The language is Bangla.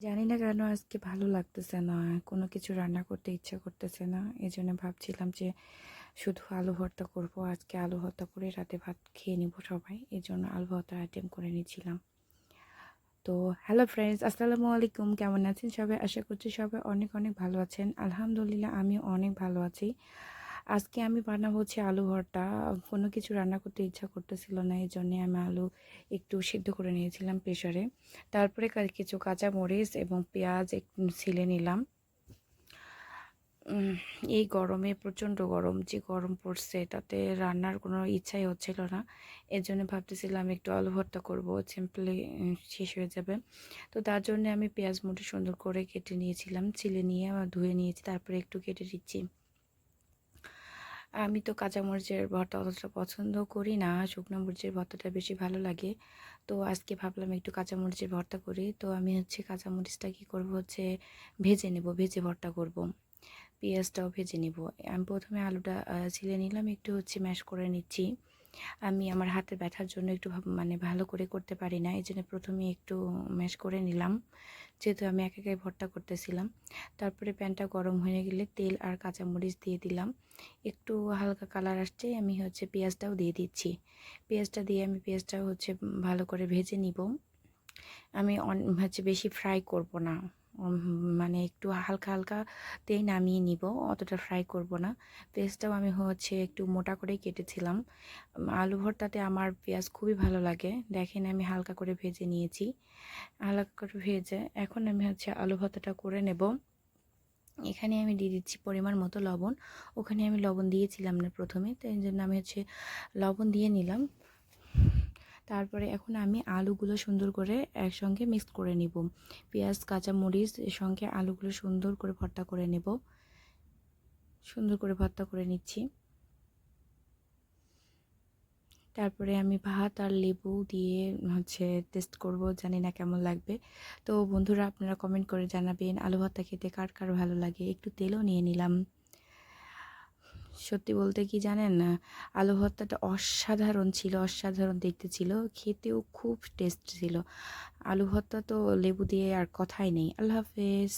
জানি না কেন আজকে ভালো লাগতেছে না, কোনো কিছু রান্না করতে ইচ্ছা করতেছে না। এই জন্য ভাবছিলাম যে শুধু আলু ভর্তা করব, আজকে আলু ভর্তা করে রাতে ভাত খেয়ে নিব সবাই। এই জন্য আলু ভর্তার আইটেম করে নিয়েছিলাম তো হ্যালো ফ্রেন্ডস আসসালামু আলাইকুম, কেমন আছেন সবাই? আশা করছি সবাই অনেক অনেক ভালো আছেন। আলহামদুলিল্লাহ আমি অনেক ভালো আছি। আজকে আমি বানাবো হচ্ছে আলু ভর্তা। কোনো কিছু রান্না করতে ইচ্ছা করতেছিল না এই জন্যে আমি আলু একটু সিদ্ধ করে নিয়েছিলাম প্রেশারে তারপরে কিছু কাঁচা মরিচ এবং পেঁয়াজ একটু ছিলে নিলাম। এই গরমে, প্রচণ্ড গরম, যে গরম পড়ছে, তাতে রান্নার কোনো ইচ্ছাই হচ্ছিল না। এর জন্য ভাবতেছিলাম একটু আলু ভর্তা করব, সিম্পলি শেষ হয়ে যাবে। তো তার জন্য আমি পেঁয়াজ মুটি সুন্দর করে কেটে নিয়েছিলাম, ছিলে নিয়ে ধুয়ে নিয়েছি, তারপরে একটু কেটে দিচ্ছি। আমি তো কাঁচামরিচের ভর্তা অতটা পছন্দ করি না, শুকনো মরিচের ভর্তাটা বেশি ভালো লাগে। তো আজকে ভাবলাম একটু কাঁচামরিচের ভর্তা করি। তো আমি হচ্ছে কাঁচামরিচটা কী করব হচ্ছে ভেজে নেব, ভেজে ভর্তা করব। পেঁয়াজটাও ভেজে নেব। আমি প্রথমে আলুটা ছিলে নিলাম, একটু হচ্ছে ম্যাশ করে নিচ্ছি। আমি আমার হাতে ব্যথার জন্য একটু মানে ভালো করে করতে পারি না এই জন্য প্রথমে একটু ম্যাশ করে নিলাম। যেহেতু আমি এক একাই ভর্তা করতেছিলাম, তারপরে প্যানটা গরম হয়ে গেলে তেল আর কাঁচামরিচ দিয়ে দিলাম। একটু হালকা কালার আসছে, আমি হচ্ছে পেঁয়াজটাও দিয়ে দিচ্ছি। পেঁয়াজটা দিয়ে আমি পেঁয়াজটাও হচ্ছে ভালো করে ভেজে নিব। আমি হচ্ছে বেশি ফ্রাই করব না। মানে একটু হালকা হালকা তেই নামিয়ে নিব, অতটা ফ্রাই করব না। পেঁয়াজটাও আমি হচ্ছে একটু মোটা করেই কেটেছিলাম। আলু ভর্তাতে আমার পেঁয়াজ খুবই ভালো লাগে। দেখেন আমি হালকা করে ভেজে নিয়েছি, হালকা করে ভেজে এখন আমি হচ্ছে আলু ভর্তাটা করে নেব। এখানে আমি দিয়ে দিচ্ছি পরিমাণ মতো লবণ। ওখানে আমি লবণ দিয়েছিলাম না প্রথমে তো এই জন্য আমি হচ্ছে লবণ দিয়ে নিলাম। তারপরে এখন আমি আলুগুলো সুন্দর করে একসঙ্গে মিক্স করে নিব। পেঁয়াজ কাঁচা মরিচ এর সঙ্গে আলুগুলো সুন্দর করে ভর্তা করে নেব। সুন্দর করে ভর্তা করে নিচ্ছি। তারপরে আমি ভাত আর লেবু দিয়ে হচ্ছে টেস্ট করব, জানি না কেমন লাগবে। তো বন্ধুরা, আপনারা কমেন্ট করে জানাবেন আলু ভর্তা খেতে কার কার ভালো লাগে। একটু তেলও নিয়ে নিলাম। সত্যি বলতে কি জানেন? আলু ভর্তাটা অসাধারণ ছিল, অসাধারণ দেখতে ছিল, খেতেও খুব টেস্ট ছিল। আলু ভর্তা তো লেবু দিয়ে আর কথাই নেই। আল্লাহ হাফেজ।